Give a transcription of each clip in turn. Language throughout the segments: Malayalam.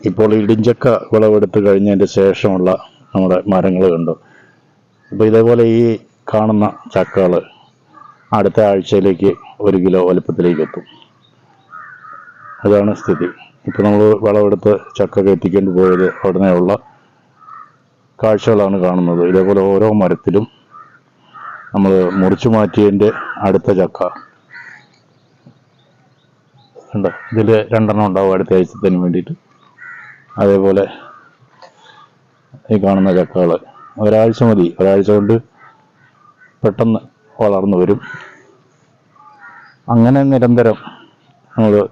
ഇപ്പോൾ ഇടിഞ്ചക്ക വിളവെടുത്ത് കഴിഞ്ഞതിന്റെ ശേഷമുള്ള നമ്മുടെ മരങ്ങൾ കണ്ടു. അപ്പോൾ ഇതേപോലെ ഈ കാണുന്ന ചക്കകൾ അടുത്ത ആഴ്ചയിലേക്ക് ഒരു കിലോ വലുപ്പത്തിലേക്ക് എത്തും. അതാണ് സ്ഥിതി. ഇപ്പോൾ നമ്മൾ വിളവെടുത്ത് ചക്ക കയറ്റിക്കൊണ്ട് പോയത് ഉടനെയുള്ള കാഴ്ചകളാണ് കാണുന്നത്. ഇതേപോലെ ഓരോ മരത്തിലും നമ്മൾ മുറിച്ചു മാറ്റിയതിന്റെ അടുത്ത ചക്ക. ഉണ്ട് ഇതിൽ രണ്ടെണ്ണം ഉണ്ടാവും അടുത്ത ആഴ്ചത്തിന് വേണ്ടിയിട്ട്. അതേപോലെ ഈ കാണുന്ന ചക്കകൾ ഒരാഴ്ച മതി. ഒരാഴ്ച കൊണ്ട് പെട്ടെന്ന് വളർന്നു വരും. അങ്ങനെ നിരന്തരം നമ്മൾ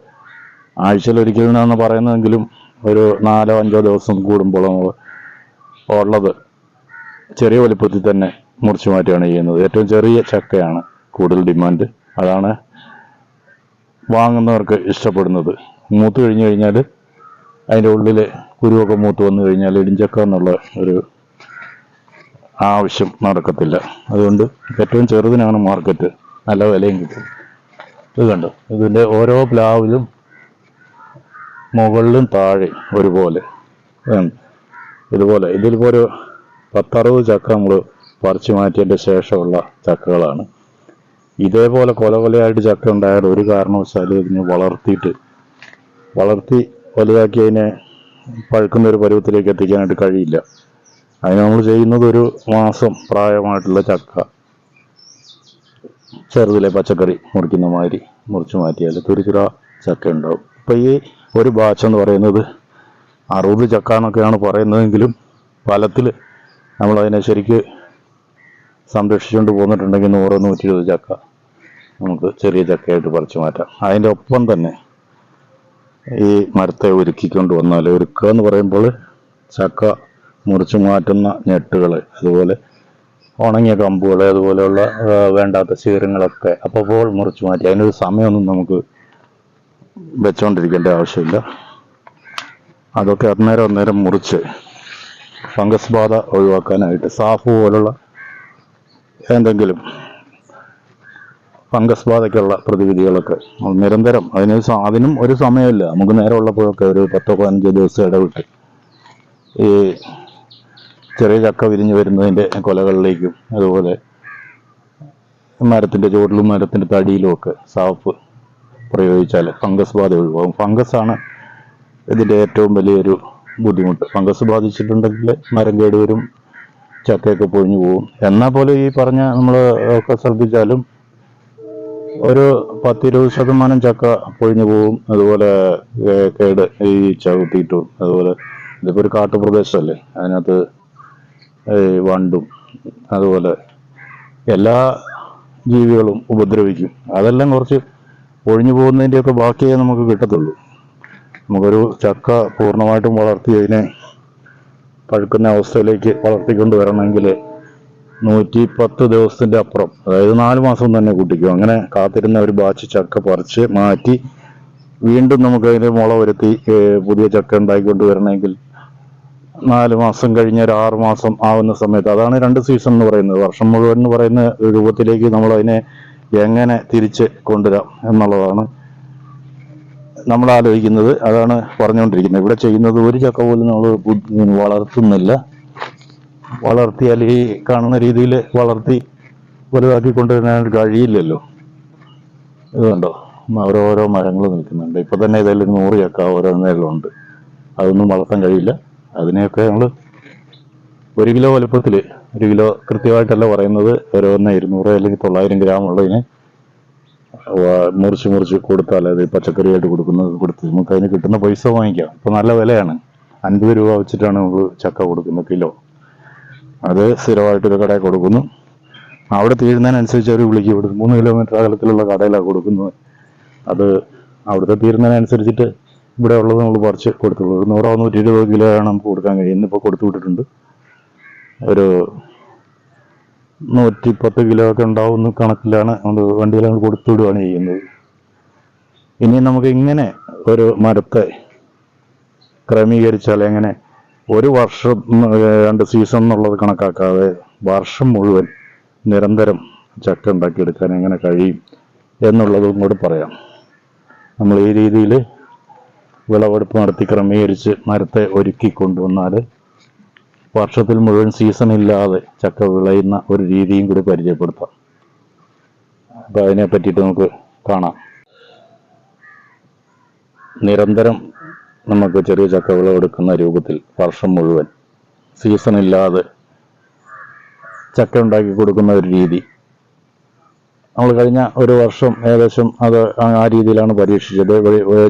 ആഴ്ചയിൽ ഒരിക്കലെന്നാണ് പറയുന്നതെങ്കിലും ഒരു നാലോ അഞ്ചോ ദിവസം കൂടുമ്പോൾ നമ്മൾ ഉള്ളത് ചെറിയ വലിപ്പത്തിൽ തന്നെ മുറിച്ചു മാറ്റുകയാണ് ചെയ്യുന്നത്. ഏറ്റവും ചെറിയ ചക്കയാണ് കൂടുതൽ ഡിമാൻഡ്. അതാണ് വാങ്ങുന്നവർക്ക് ഇഷ്ടപ്പെടുന്നത്. മൂത്ത് കഴിഞ്ഞു കഴിഞ്ഞാൽ അതിന്റെ ഉള്ളിൽ കുരുവൊക്കെ മൂത്ത് വന്നു കഴിഞ്ഞാൽ ഇടിഞ്ചക്ക എന്നുള്ള ഒരു ആവശ്യം നടക്കത്തില്ല. അതുകൊണ്ട് ഏറ്റവും ചെറുതിനാണ് മാർക്കറ്റ്. നല്ല വിലയും കിട്ടും. ഇത് കണ്ടോ? ഇതിന്റെ ഓരോ പ്ലാവിലും മുകളിലും താഴെ ഒരുപോലെ. ഇതുപോലെ. ഇതിലിപ്പോൾ ഒരു പത്തറുപത് ചക്ക നമ്മൾ പറിച്ചു മാറ്റിയതിന്റെ ശേഷമുള്ള ചക്കകളാണ്. ഇതേപോലെ കൊല കൊലയായിട്ട് ചക്ക ഉണ്ടായാൽ ഒരു കാരണവശാലും ഇതിനെ വളർത്തിയിട്ട് വളർത്തി വലുതാക്കി അതിനെ പഴുക്കുന്ന ഒരു പരുവത്തിലേക്ക് എത്തിക്കാനായിട്ട് കഴിയില്ല. അതിന് നമ്മൾ ചെയ്യുന്നത് ഒരു മാസം പ്രായമായിട്ടുള്ള ചക്ക. ചെറുതിലെ പച്ചക്കറി മുറിക്കുന്ന മാതിരി മുറിച്ച് മാറ്റിയാൽ തുരിതുര ചക്ക ഉണ്ടാവും. ഇപ്പം ഈ ഒരു ബാച്ച് എന്ന് പറയുന്നത് അറുപത് ചക്ക എന്നൊക്കെയാണ് പറയുന്നതെങ്കിലും ഫലത്തിൽ നമ്മളതിനെ ശരിക്ക് സംരക്ഷിച്ചുകൊണ്ട് പോന്നിട്ടുണ്ടെങ്കിൽ നൂറ് നൂറ്റി ഇരുപത് ചക്ക നമുക്ക് ചെറിയ ചക്കയായിട്ട് പറിച്ചു മാറ്റാം. അതിന്റെ ഒപ്പം തന്നെ ഈ മരത്തെ ഒരുക്കിക്കൊണ്ട് വന്നാൽ ഒരുക്കുക എന്ന് പറയുമ്പോൾ ചക്ക മുറിച്ചു മാറ്റുന്ന ഞെട്ടുകൾ അതുപോലെ ഉണങ്ങിയ കമ്പുകൾ അതുപോലെയുള്ള വേണ്ടാത്ത ശീരങ്ങളൊക്കെ അപ്പോൾ മുറിച്ചു മാറ്റി. അതിനൊരു സമയമൊന്നും നമുക്ക് വെച്ചുകൊണ്ടിരിക്കേണ്ട ആവശ്യമില്ല. അതൊക്കെ അന്നേരം അന്നേരം മുറിച്ച് ഫംഗസ് ബാധ ഒഴിവാക്കാനായിട്ട് സാഫ് പോലുള്ള എന്തെങ്കിലും ഫംഗസ് ബാധയ്ക്കുള്ള പ്രതിവിധികളൊക്കെ. നിരന്തരം. അതിന് അതിനും ഒരു സമയമില്ല. നമുക്ക് നേരം ഉള്ളപ്പോഴൊക്കെ ഒരു പത്തോ പതിനഞ്ചോ ദിവസം ഇടവിട്ട് ഈ ചെറിയ ചക്ക വിരിഞ്ഞു വരുന്നതിന്റെ കൊലകളിലേക്കും അതുപോലെ മരത്തിന്റെ ചുവട്ടിലും മരത്തിന്റെ തടിയിലും ഒക്കെ സാപ്പ് പ്രയോഗിച്ചാൽ ഫംഗസ് ബാധ ഒഴിവാകും. ഫംഗസ് ആണ് ഇതിന്റെ ഏറ്റവും വലിയൊരു ബുദ്ധിമുട്ട്. ഫംഗസ് ബാധിച്ചിട്ടുണ്ടെങ്കിൽ മരം കേടുവരും ചക്കയൊക്കെ പൊഴിഞ്ഞു പോകും എന്നാൽ പോലും ഈ പറഞ്ഞ നമ്മൾ ഒക്കെ ശ്രദ്ധിച്ചാലും ഒരു പത്തിരുപത് ശതമാനം ചക്ക പൊഴിഞ്ഞു പോകും അതുപോലെ കേട് ഈ ചവിട്ടിയിട്ടും അതുപോലെ ഇതിപ്പോൾ ഒരു കാട്ടുപ്രദേശമല്ലേ അതിനകത്ത് വണ്ടും അതുപോലെ എല്ലാ ജീവികളും ഉപദ്രവിക്കും. അതെല്ലാം കുറച്ച് ഒഴിഞ്ഞു പോകുന്നതിന്റെയൊക്കെ ബാക്കിയേ നമുക്ക് കിട്ടത്തുള്ളൂ. നമുക്കൊരു ചക്ക പൂർണമായിട്ടും വളർത്തി അതിനെ പഴുക്കുന്ന അവസ്ഥയിലേക്ക് വളർത്തിക്കൊണ്ട് വരണമെങ്കിൽ നൂറ്റി പത്ത് ദിവസത്തിന്റെ അപ്പുറം. അതായത് നാല് മാസം തന്നെ കൂട്ടിക്കും. അങ്ങനെ കാത്തിരുന്ന ഒരു ബാച്ച് ചക്ക പറിച്ച് മാറ്റി വീണ്ടും നമുക്ക് അതിന് മുള വരുത്തി പുതിയ ചക്ക ഉണ്ടാക്കിക്കൊണ്ട് വരണമെങ്കിൽ നാല് മാസം കഴിഞ്ഞ് ഒരു ആറ് മാസം ആവുന്ന സമയത്ത് അതാണ് രണ്ട് സീസൺ എന്ന് പറയുന്നത്. വർഷം മുഴുവൻ എന്ന് പറയുന്ന രൂപത്തിലേക്ക് നമ്മൾ അതിനെ എങ്ങനെ തിരിച്ച് കൊണ്ടുവരാം എന്നുള്ളതാണ് നമ്മൾ ആലോചിക്കുന്നത്. അതാണ് പറഞ്ഞുകൊണ്ടിരിക്കുന്നത്. ഇവിടെ ചെയ്യുന്നത് ഒരു ചക്ക പോലും നമ്മൾ വളർത്തുന്നില്ല. വളർത്തിയാൽ ഈ കാണുന്ന രീതിയിൽ വളർത്തി വലുതാക്കി കൊണ്ടുവരാൻ കഴിയില്ലല്ലോ. ഇതുണ്ടോ? ഓരോരോ മരങ്ങൾ നിൽക്കുന്നുണ്ട്. ഇപ്പൊ തന്നെ ഇതിൽ നൂറ് ചക്ക ഓരോന്നേലുണ്ട് അതൊന്നും വളർത്താൻ കഴിയില്ല. അതിനെയൊക്കെ നമ്മൾ ഒരു കിലോ വലുപ്പത്തിൽ ഒരു കിലോ കൃത്യമായിട്ടല്ല പറയുന്നത് ഓരോന്ന് ഇരുന്നൂറ് അല്ലെങ്കിൽ തൊള്ളായിരം ഗ്രാം ഉള്ളതിനെ മുറിച്ച് മുറിച്ച് കൊടുത്താൽ അത് പച്ചക്കറിയായിട്ട് കൊടുക്കുന്നത് കൊടുത്ത് നമുക്ക് അതിന് കിട്ടുന്ന പൈസ വാങ്ങിക്കാം. ഇപ്പൊ നല്ല വിലയാണ്. അൻപത് രൂപ വെച്ചിട്ടാണ് നമ്മൾ ചക്ക കൊടുക്കുന്നത് കിലോ. അത് സ്ഥിരമായിട്ട് ഒരു കടയിൽ കൊടുക്കുന്നു. അവിടെ തീരുന്നതിനനുസരിച്ച് അവർ വിളിക്കും ഇവിടെ മൂന്ന് കിലോമീറ്റർ അകലത്തിലുള്ള കടയിലാണ് കൊടുക്കുന്നത്. അത് അവിടുത്തെ തീരുന്നതിനനുസരിച്ചിട്ട് ഇവിടെ ഉള്ളത് നമ്മൾ പറിച്ച് കൊടുത്തുള്ളൂ. ഒരു നൂറോ നൂറ്റി ഇരുപത് കിലോ ആണ് നമുക്ക് കൊടുക്കാൻ കഴിയും ഇന്നിപ്പോൾ കൊടുത്തു വിട്ടിട്ടുണ്ട്. ഒരു നൂറ്റി പത്ത് കിലോ ഒക്കെ ഉണ്ടാവുന്ന കണക്കിലാണ് നമ്മൾ വണ്ടിയിൽ നമ്മൾ കൊടുത്തു വിടുകയാണ് ചെയ്യുന്നത്. ഇനി നമുക്ക് ഇങ്ങനെ ഒരു മരത്തെ ക്രമീകരിച്ചാൽ എങ്ങനെ ഒരു വർഷം രണ്ട് സീസൺ എന്നുള്ളത് കണക്കാക്കാതെ വർഷം മുഴുവൻ നിരന്തരം ചക്ക ഉണ്ടാക്കിയെടുക്കാൻ എങ്ങനെ കഴിയും എന്നുള്ളതും കൂടി പറയാം. നമ്മൾ ഈ രീതിയിൽ വിളവെടുപ്പ് നടത്തി ക്രമീകരിച്ച് മരത്തെ ഒരുക്കി കൊണ്ടുവന്നാൽ വർഷത്തിൽ മുഴുവൻ സീസൺ ഇല്ലാതെ ചക്ക വിളയുന്ന ഒരു രീതിയും കൂടി പരിചയപ്പെടുത്താം. അപ്പം അതിനെ പറ്റിയിട്ട് നമുക്ക് കാണാം. നിരന്തരം നമുക്ക് ചെറിയ ചക്കവിള എടുക്കുന്ന രൂപത്തിൽ വർഷം മുഴുവൻ സീസൺ ഇല്ലാതെ ചക്ക ഉണ്ടാക്കി കൊടുക്കുന്ന ഒരു രീതി. നമ്മൾ കഴിഞ്ഞ ഒരു വർഷം ഏകദേശം അത് ആ രീതിയിലാണ് പരീക്ഷിച്ചത്.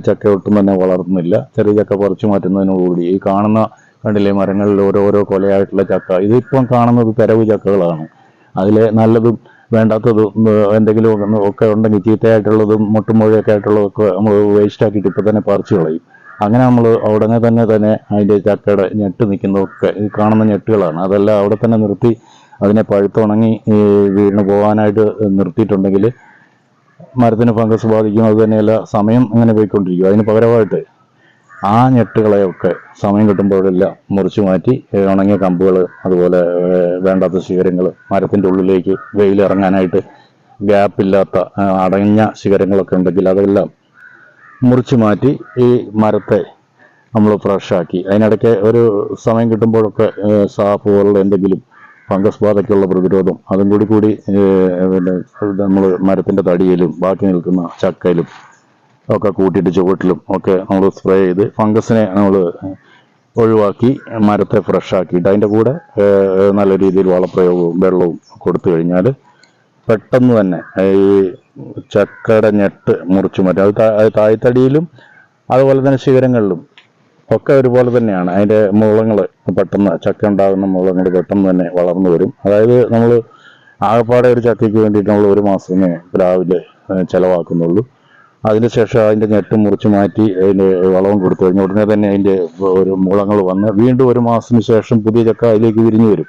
ചക്ക ഒട്ടും തന്നെ വളർന്നില്ല ചെറിയ ചക്ക പറിച്ചു മാറ്റുന്നതിനോടുകൂടി ഈ കാണുന്ന കണ്ടില്ലേ മരങ്ങളിൽ ഓരോരോ കൊലയായിട്ടുള്ള ചക്ക. ഇതിപ്പം കാണുന്നത് തെരവ് ചക്കകളാണ്. അതിലെ നല്ലതും വേണ്ടാത്തതും എന്തെങ്കിലും ഒക്കെ ഉണ്ടെങ്കിൽ ചീത്തയായിട്ടുള്ളതും മുട്ടുമുഴയൊക്കെ ആയിട്ടുള്ളതൊക്കെ നമ്മൾ വേസ്റ്റ് ആക്കിയിട്ട് ഇപ്പം തന്നെ പറിച്ചു കളയും. അങ്ങനെ നമ്മൾ അവിടെ തന്നെ തന്നെ അതിന്റെ ചക്കയുടെ ഞെട്ട് നിൽക്കുന്നതൊക്കെ ഈ കാണുന്ന ഞെട്ടുകളാണ്. അതെല്ലാം അവിടെ തന്നെ നിർത്തി അതിനെ പഴുത്തുണങ്ങി വീണ് പോകാനായിട്ട് നിർത്തിയിട്ടുണ്ടെങ്കിൽ മരത്തിന് ഫംഗസ് ബാധിക്കും. അത് തന്നെയല്ല സമയം അങ്ങനെ പോയിക്കൊണ്ടിരിക്കും. അതിന് പകരമായിട്ട് ആ ഞെട്ടുകളെയൊക്കെ സമയം കിട്ടുമ്പോഴെല്ലാം മുറിച്ചു മാറ്റി ഉണങ്ങിയ കമ്പുകൾ അതുപോലെ വേണ്ടാത്ത ശിഖരങ്ങൾ മരത്തിന്റെ ഉള്ളിലേക്ക് വെയിലിറങ്ങാനായിട്ട് ഗ്യാപ്പില്ലാത്ത അടങ്ങിയ ശിഖരങ്ങളൊക്കെ ഉണ്ടെങ്കിൽ അതെല്ലാം മുറിച്ചു മാറ്റി ഈ മരത്തെ നമ്മൾ ഫ്രഷാക്കി. അതിനിടയ്ക്ക് ഒരു സമയം കിട്ടുമ്പോഴൊക്കെ സാഫ് പോലുള്ള എന്തെങ്കിലും ഫംഗസ് ബാധയ്ക്കുള്ള പ്രതിരോധം അതും കൂടി കൂടി നമ്മൾ മരത്തിന്റെ തടിയിലും ബാക്കി നിൽക്കുന്ന ചക്കയിലും ഒക്കെ കൂട്ടിയിട്ട് ചുവട്ടിലും ഒക്കെ നമ്മൾ സ്പ്രേ ചെയ്ത് ഫംഗസിനെ നമ്മൾ ഒഴിവാക്കി മരത്തെ ഫ്രഷാക്കിയിട്ട് അതിന്റെ കൂടെ നല്ല രീതിയിൽ വളപ്രയോഗവും വെള്ളവും കൊടുത്തു കഴിഞ്ഞാൽ പെട്ടെന്ന് തന്നെ ഈ ചക്കയുടെ ഞെട്ട് മുറിച്ചു മാറ്റും. അത് തായ്തടിയിലും അതുപോലെ തന്നെ ശിഖരങ്ങളിലും ഒക്കെ ഒരുപോലെ തന്നെയാണ്. അതിന്റെ മുളങ്ങൾ പെട്ടെന്ന് ചക്ക ഉണ്ടാകുന്ന മുളങ്ങൾ പെട്ടെന്ന് തന്നെ വളർന്നു വരും. അതായത് നമ്മൾ ആകപ്പാടെ ഒരു ചക്കയ്ക്ക് വേണ്ടിയിട്ട് നമ്മൾ ഒരു മാസമേ രാവിലെ ചിലവാക്കുന്നുള്ളൂ. അതിനുശേഷം അതിന്റെ ഞെട്ട് മുറിച്ച് മാറ്റി അതിന്റെ വളവും കൊടുത്തു കഴിഞ്ഞാൽ ഉടനെ തന്നെ അതിന്റെ ഒരു മുളങ്ങൾ വന്ന് വീണ്ടും ഒരു മാസത്തിന് ശേഷം പുതിയ ചക്ക അതിലേക്ക് വിരിഞ്ഞു വരും.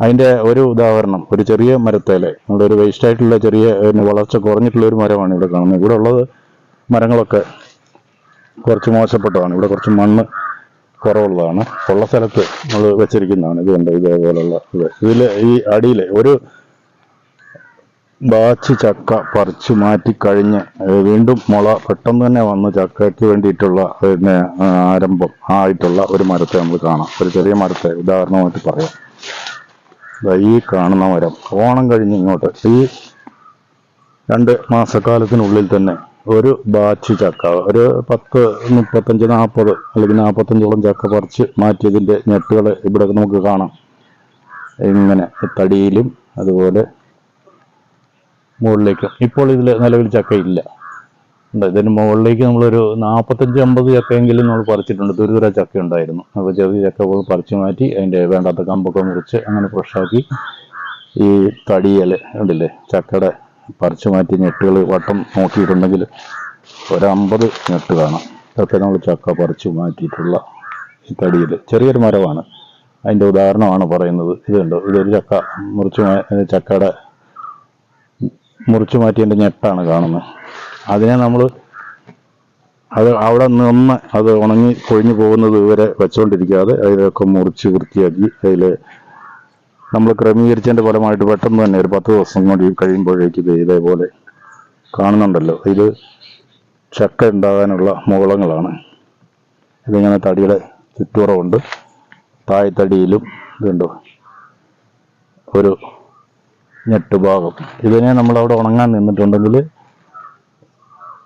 അതിന്റെ ഒരു ഉദാഹരണം ഒരു ചെറിയ മരത്തേലെ. നമ്മുടെ ഒരു വേസ്റ്റ് ആയിട്ടുള്ള ചെറിയ വളർച്ച കുറഞ്ഞിട്ടുള്ള ഒരു മരമാണ് ഇവിടെ കാണുന്നത്. ഇവിടെ ഉള്ളത് മരങ്ങളൊക്കെ കുറച്ച് മോശപ്പെട്ടതാണ്. ഇവിടെ കുറച്ച് മണ്ണ് കുറവുള്ളതാണ്. ഉള്ള സ്ഥലത്ത് നമ്മൾ വെച്ചിരിക്കുന്നതാണ് ഇത് കണ്ടോ? ഇതേപോലുള്ള ഇത്. ഇതിൽ ഈ അടിയിൽ ഒരു ബാച്ച് ചക്ക പറിച്ചു മാറ്റി കഴിഞ്ഞ് വീണ്ടും മുള പെട്ടെന്ന് തന്നെ വന്ന് ചക്കയ്ക്ക് വേണ്ടിയിട്ടുള്ള പിന്നെ ആരംഭം ആയിട്ടുള്ള ഒരു മരത്തെ നമ്മൾ കാണാം. ഒരു ചെറിയ മരത്തെ ഉദാഹരണമായിട്ട് പറയാം. ഈ കാണുന്ന മരം ഓണം കഴിഞ്ഞ് ഇങ്ങോട്ട്. ഈ രണ്ട് മാസക്കാലത്തിനുള്ളിൽ തന്നെ ഒരു ബാച്ച് ചക്ക ഒരു പത്ത് മുപ്പത്തഞ്ച് നാൽപ്പത് അല്ലെങ്കിൽ നാൽപ്പത്തഞ്ചോളം ചക്ക പറിച്ച് മാറ്റിയതിന്റെ ഞെട്ടുകൾ ഇവിടെ നമുക്ക് കാണാം. ഇങ്ങനെ തടിയിലും അതുപോലെ മുകളിലേക്കും. ഇപ്പോൾ ഇതിൽ നിലവിൽ ചക്കയില്ല. ഇതിന് മുകളിലേക്ക് നമ്മളൊരു നാൽപ്പത്തഞ്ച് അമ്പത് ചക്കയെങ്കിലും നമ്മൾ പറിച്ചിട്ടുണ്ട്. ദുരിതര ചക്ക ഉണ്ടായിരുന്നു. അപ്പോൾ ചെറിയ ചക്ക പോയി പറിച്ചു മാറ്റി അതിന്റെ വേണ്ടാത്ത കമ്പൊക്കെ മുറിച്ച് അങ്ങനെ ഫ്രഷാക്കി ഈ തടിയൽ ഉണ്ടല്ലേ ചക്കയുടെ പറിച്ചു മാറ്റി ഞെട്ടുകൾ വട്ടം നോക്കിയിട്ടുണ്ടെങ്കിൽ ഒരമ്പത് ഞെട്ട് കാണാം. ഇതൊക്കെ നമ്മൾ ചക്ക പറിച്ചു മാറ്റിയിട്ടുള്ള ഈ തടിയിൽ. ചെറിയൊരു മരമാണ്. അതിന്റെ ഉദാഹരണമാണ് പറയുന്നത്. ഇതുണ്ട് ഇതൊരു ചക്ക മുറിച്ച് ചക്കയുടെ മുറിച്ചു മാറ്റിയതിന്റെ ഞെട്ടാണ് കാണുന്നത്. അതിനെ നമ്മൾ അത് അവിടെ നിന്ന് അത് ഉണങ്ങി കൊഴിഞ്ഞു പോകുന്നത് വരെ വെച്ചുകൊണ്ടിരിക്കാതെ അതിലൊക്കെ മുറിച്ച് വൃത്തിയാക്കി അതിൽ നമ്മൾ ക്രമീകരിച്ചതിന്റെ ഫലമായിട്ട് പെട്ടെന്ന് തന്നെ ഒരു പത്ത് ദിവസം കൊണ്ട് കഴിയുമ്പോഴേക്ക് ഇത് ഇതേപോലെ കാണുന്നുണ്ടല്ലോ. ഇത് ചക്ക ഉണ്ടാകാനുള്ള മുകളങ്ങളാണ്. ഇതിങ്ങനെ തടിയുടെ ചുറ്റുറവുണ്ട്. തായ്തടിയിലും ഇതുണ്ടോ ഒരു ഞെട്ടുഭാഗം ഇതിനെ നമ്മളവിടെ ഉണങ്ങാൻ നിന്നിട്ടുണ്ടെങ്കിൽ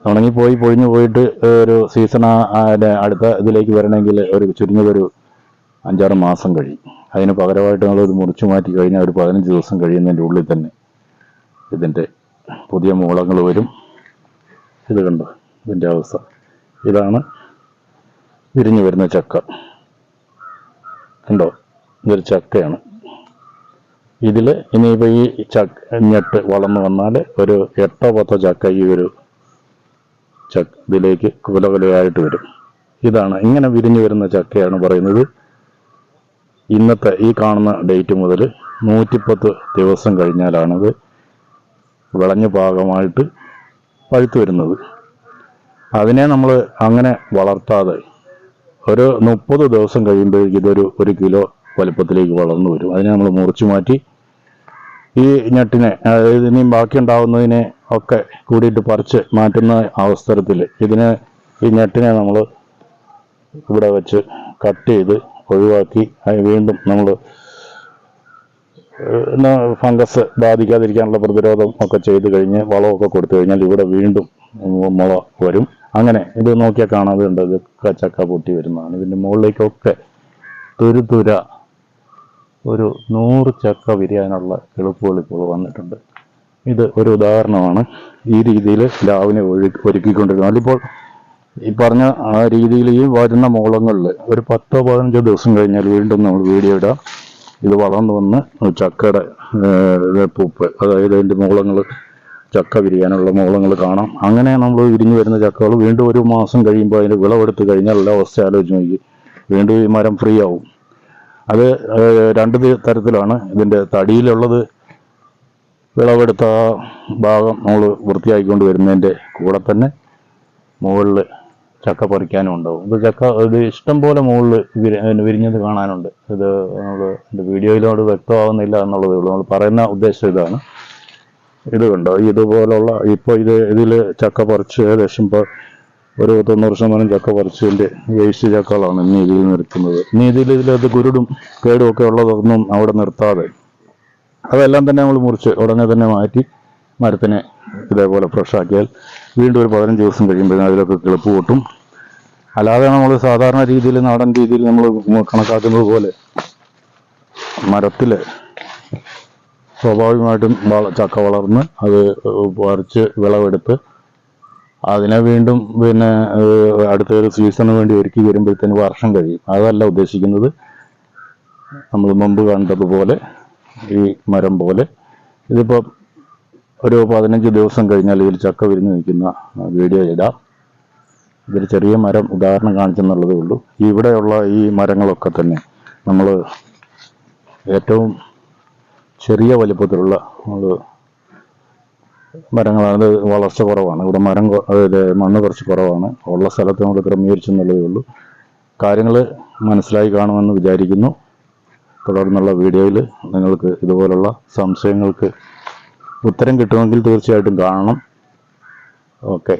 ഉണങ്ങിപ്പോയി പൊഴിഞ്ഞു പോയിട്ട് ഒരു സീസൺ അടുത്ത ഇതിലേക്ക് വരണമെങ്കിൽ ഒരു ചുരുങ്ങിയതൊരു അഞ്ചാറ് മാസം കഴിയും. അതിന് പകരമായിട്ട് നമ്മളൊരു മുറിച്ചു മാറ്റി കഴിഞ്ഞാൽ ഒരു പതിനഞ്ച് ദിവസം കഴിയുന്നതിന്റെ ഉള്ളിൽ തന്നെ ഇതിന്റെ പുതിയ മൂളങ്ങൾ വരും. ഇത് കണ്ടോ? ഇതിന്റെ അവസ്ഥ. ഇതാണ് വിരിഞ്ഞു വരുന്ന ചക്ക. കണ്ടോ? ഇതൊരു ചക്കയാണ്. ഇതിൽ ഇനിയിപ്പോൾ ഈ ചക്ക ഞെട്ട് വളർന്നു വന്നാൽ ഒരു എട്ടോ പത്തോ ചക്ക ഈ ഒരു ചക്ക ഇതിലേക്ക് കുലകുലയായിട്ട് വരും. ഇതാണ് ഇങ്ങനെ വിരിഞ്ഞു വരുന്ന ചക്കയാണ് പറയുന്നത്. ഇന്നത്തെ ഈ കാണുന്ന ഡേറ്റ് മുതൽ നൂറ്റിപ്പത്ത് ദിവസം കഴിഞ്ഞാലാണത് വിളഞ്ഞ ഭാഗമായിട്ട് പഴുത്തു വരുന്നത്. അതിനെ നമ്മൾ അങ്ങനെ വളർത്താതെ ഒരു മുപ്പത് ദിവസം കഴിയുമ്പോഴേക്കും ഇതൊരു ഒരു കിലോ വലുപ്പത്തിലേക്ക് വളർന്നു വരും. അതിനെ നമ്മൾ മുറിച്ചു മാറ്റി ഈ ഞെട്ടിനെ അതായത് ഇനിയും ബാക്കി ഉണ്ടാവുന്നതിനെ ഒക്കെ കൂടിയിട്ട് പറിച്ച് മാറ്റുന്ന അവസരത്തിൽ ഇതിനെ ഈ ഞെട്ടിനെ നമ്മൾ ഇവിടെ വെച്ച് കട്ട് ചെയ്ത് ഒഴിവാക്കി വീണ്ടും നമ്മൾ ഫംഗസ് ബാധിക്കാതിരിക്കാനുള്ള പ്രതിരോധം ഒക്കെ ചെയ്ത് കഴിഞ്ഞ് വളമൊക്കെ കൊടുത്തു കഴിഞ്ഞാൽ ഇവിടെ വീണ്ടും മുള വരും. അങ്ങനെ ഇത് നോക്കിയാൽ കാണാതെ ഉണ്ട് ഇത് ചക്ക പൊട്ടി വരുന്നതാണ്. ഇതിന്റെ മുകളിലേക്കൊക്കെ തുരുതുര ഒരു നൂറ് ചക്ക വിരിയാനുള്ള കിളിപ്പുകൾ ഇപ്പോൾ വന്നിട്ടുണ്ട്. ഇത് ഒരു ഉദാഹരണമാണ്. ഈ രീതിയിൽ ലാവിനെ ഒഴു ഒരുക്കിക്കൊണ്ടിരുന്നത് അതിപ്പോൾ ഈ പറഞ്ഞ ആ രീതിയിൽ ഈ വരുന്ന മോളങ്ങളിൽ ഒരു പത്തോ പതിനഞ്ചോ ദിവസം കഴിഞ്ഞാൽ വീണ്ടും നമ്മൾ വീഡിയോ ഇടാം. ഇത് വളർന്നു വന്ന് ചക്കയുടെ പൂപ്പ് അതായത് അതിന്റെ മോളങ്ങൾ ചക്ക വിരിയാനുള്ള മോളങ്ങൾ കാണാം. അങ്ങനെ നമ്മൾ വിരിഞ്ഞു വരുന്ന ചക്കകൾ വീണ്ടും ഒരു മാസം കഴിയുമ്പോൾ അതിന്റെ വിളവെടുത്ത് കഴിഞ്ഞാൽ എല്ലാ അവസ്ഥ ആലോചിച്ച് നോക്കി. വീണ്ടും ഈ മരം ഫ്രീ ആവും. അത് രണ്ട് തരത്തിലാണ്. ഇതിന്റെ തടിയിലുള്ളത് വിളവെടുത്ത ഭാഗം നമ്മൾ വൃത്തിയാക്കിക്കൊണ്ട് വരുന്നതിന്റെ കൂടെ തന്നെ മുകളിൽ ചക്ക പറിക്കാനും ഉണ്ടാവും. ഇത് ചക്ക ഇത് ഇഷ്ടം പോലെ മുകളിൽ വിരിഞ്ഞത് കാണാനുണ്ട്. ഇത് നമ്മൾ എന്റെ വീഡിയോയിലോട് വ്യക്തമാവുന്നില്ല എന്നുള്ളതേ ഉള്ളൂ. നമ്മൾ പറയുന്ന ഉദ്ദേശം ഇതാണ്. ഇത് കണ്ടോ? ഇതുപോലുള്ള ഇപ്പോൾ ഇത് ഇതിൽ ചക്ക പറിച്ച് ഏകദേശം ഇപ്പോൾ ഒരു തൊണ്ണൂറ് ശതമാനം ചക്ക പറിച്ചതിന്റെ വേസ്റ്റ് ചക്കകളാണ് നീതിയിൽ നിർത്തുന്നത് ഇനി ഇതിൽ ഇതിലത് കുരുടും കേടും ഒക്കെ ഉള്ളതൊന്നും അവിടെ നിർത്താതെ അതെല്ലാം തന്നെ നമ്മൾ മുറിച്ച് ഉടനെ തന്നെ മാറ്റി മരത്തിനെ ഇതേപോലെ ഫ്രഷ് ആക്കിയാൽ വീണ്ടും ഒരു പതിനഞ്ച് ദിവസം കഴിയുമ്പോഴേ അതിലൊക്കെ കിളിപ്പ് പൊട്ടും അല്ലാതെ നമ്മൾ സാധാരണ രീതിയിൽ നാടൻ രീതിയിൽ നമ്മൾ കണക്കാക്കുന്നത് പോലെ മരത്തിൽ സ്വാഭാവികമായിട്ടും ചക്ക വളർന്ന് അത് പറിച്ച് വിളവെടുത്ത് അതിനെ വീണ്ടും പിന്നെ അടുത്ത ഒരു സീസണിന് വേണ്ടി ഒരുക്കി വരുമ്പോഴത്തേന് വർഷം കഴിയും. അതല്ല ഉദ്ദേശിക്കുന്നത്. നമ്മൾ മുമ്പ് കണ്ടതുപോലെ ഈ മരം പോലെ. ഇതിപ്പോൾ ഒരു പതിനഞ്ച് ദിവസം കഴിഞ്ഞാൽ ഇതിൽ ചക്ക വിരിഞ്ഞ് നിൽക്കുന്ന വീഡിയോ ഇടാം ഇതൊരു ചെറിയ മരം ഉദാഹരണം കാണിച്ചെന്നുള്ളതേ ഉള്ളൂ. ഇവിടെയുള്ള ഈ മരങ്ങളൊക്കെ തന്നെ നമ്മൾ ഏറ്റവും ചെറിയ വലിപ്പത്തിലുള്ള മരങ്ങളാണ്. വളർച്ച കുറവാണ്. ഇവിടെ മരം അതായത് മണ്ണ് കുറച്ച് കുറവാണ്. ഉള്ള സ്ഥലത്ത് നമ്മൾ ക്രമീകരിച്ചെന്നുള്ളതേ ഉള്ളൂ. കാര്യങ്ങൾ മനസ്സിലായി കാണുമെന്ന് വിചാരിക്കുന്നു. തുടർന്നുള്ള വീഡിയോയിൽ നിങ്ങൾക്ക് ഇതുപോലുള്ള സംശയങ്ങൾക്ക് ഉത്തരം കിട്ടുമെങ്കിൽ തീർച്ചയായിട്ടും കാണണം. ഓക്കെ.